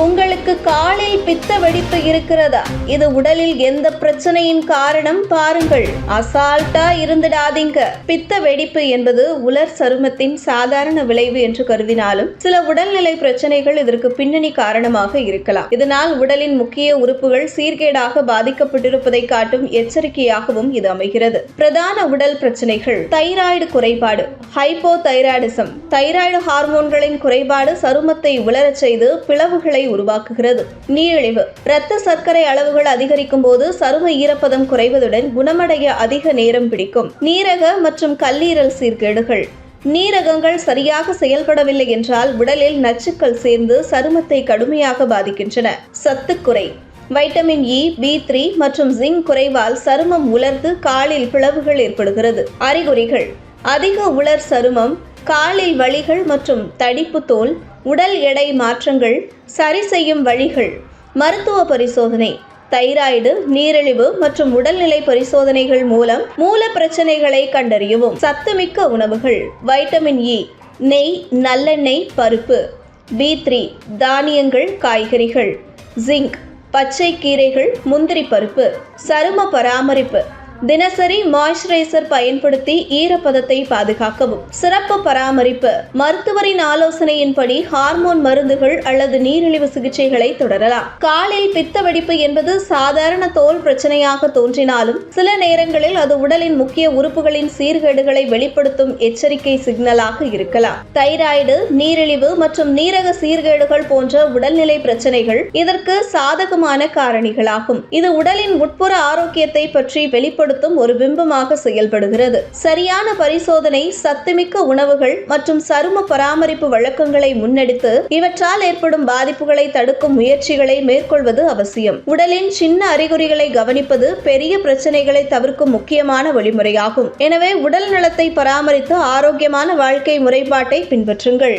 உங்களுக்கு காலில் பித்த வெடிப்பு இருக்கிறதா? இது உடலில் எந்த பிரச்சனையின் காரணம்? பாருங்கள். அசால்ட்டா இருந்துடாதீங்க. பித்த வெடிப்பு என்பது உலர் சருமத்தின் சாதாரண விளைவு என்று கருதினாலும் சில உடல்நிலை பிரச்சனைகள் இதற்கு பின்னணி காரணமாக இருக்கலாம். இதனால் உடலின் முக்கிய உறுப்புகள் சீர்கேடாக பாதிக்கப்பட்டிருப்பதை காட்டும் எச்சரிக்கையாகவும் இது அமைகிறது. பிரதான உடல் பிரச்சனைகள். தைராய்டு குறைபாடு. ஹைப்போ தைராய்டிசம் தைராய்டு ஹார்மோன்களின் குறைபாடு சருமத்தை உலரச் செய்து பிளவுகளை உருவாக்குகிறது. நீரிழிவு. இரத்த சர்க்கரை அளவுகள் அதிகரிக்கும் போது சரும ஈரப்பதம் குறைவதுடன் குணமடைய அதிக நேரம் பிடிக்கும். நீரக மற்றும் கல்லீரல் சீர்கேடுகள். நீரகங்கள் சரியாக செயல்படவில்லை என்றால் உடலில் நச்சுக்கள் சேர்ந்து சருமத்தை கடுமையாக பாதிக்கின்றன. சத்துக்குறை வைட்டமின் இ பி த்ரீ மற்றும் ஜிங்க் குறைவால் சருமம் உலர்ந்து காலில் பிளவுகள் ஏற்படுகிறது. அறிகுறிகள். அதிக உலர் சருமம் காலில் வலிகள் மற்றும் தடிப்பு தோல் உடல் எடை மாற்றங்கள் சரி செய்யும் வழிகள் மருத்துவ பரிசோதனை தைராய்டு நீரிழிவு மற்றும் உடல்நிலை பரிசோதனைகள் மூலம் மூல பிரச்சனைகளை கண்டறியவும் சத்துமிக்க உணவுகள் வைட்டமின் இ நெய் நல்லெண்ணெய் பருப்பு பி த்ரீ தானியங்கள் காய்கறிகள் ஜிங்க் பச்சை கீரைகள் முந்திரி பருப்பு சரும பராமரிப்பு தினசரி மாய்ஸ்சரைசர் பயன்படுத்தி ஈரப்பதத்தை பாதுகாக்கவும். சிறப்பு பராமரிப்பு. மருத்துவரின் ஆலோசனையின்படி ஹார்மோன் மருந்துகள் அல்லது நீரிழிவு சிகிச்சைகளை தொடரலாம். காலில் பித்த வெடிப்பு என்பது சாதாரண தோல் பிரச்சனையாக தோன்றினாலும் சில நேரங்களில் அது உடலின் முக்கிய உறுப்புகளின் சீர்கேடுகளை வெளிப்படுத்தும் எச்சரிக்கை சிக்னலாக இருக்கலாம். தைராய்டு நீரிழிவு மற்றும் நீரக சீர்கேடுகள் போன்ற உடல்நிலை பிரச்சனைகள் இதற்கு சாதகமான காரணிகளாகும். இது உடலின் உட்புற ஆரோக்கியத்தை பற்றி வெளிப்படுத்தும் ஒரு பிம்பமாக செயல்படுகிறது. சரியான பரிசோதனை சத்துமிக்க உணவுகள் மற்றும் சரும பராமரிப்பு வழக்கங்களை முன்னெடுத்து இவற்றால் ஏற்படும் பாதிப்புகளை தடுக்கும் முயற்சிகளை மேற்கொள்வது அவசியம். உடலின் சின்ன அறிகுறிகளை கவனிப்பது பெரிய பிரச்சனைகளை தவிர்க்கும் முக்கியமான வழிமுறையாகும். எனவே உடல் நலத்தை பராமரித்து ஆரோக்கியமான வாழ்க்கை முறைப்பாட்டை பின்பற்றுங்கள்.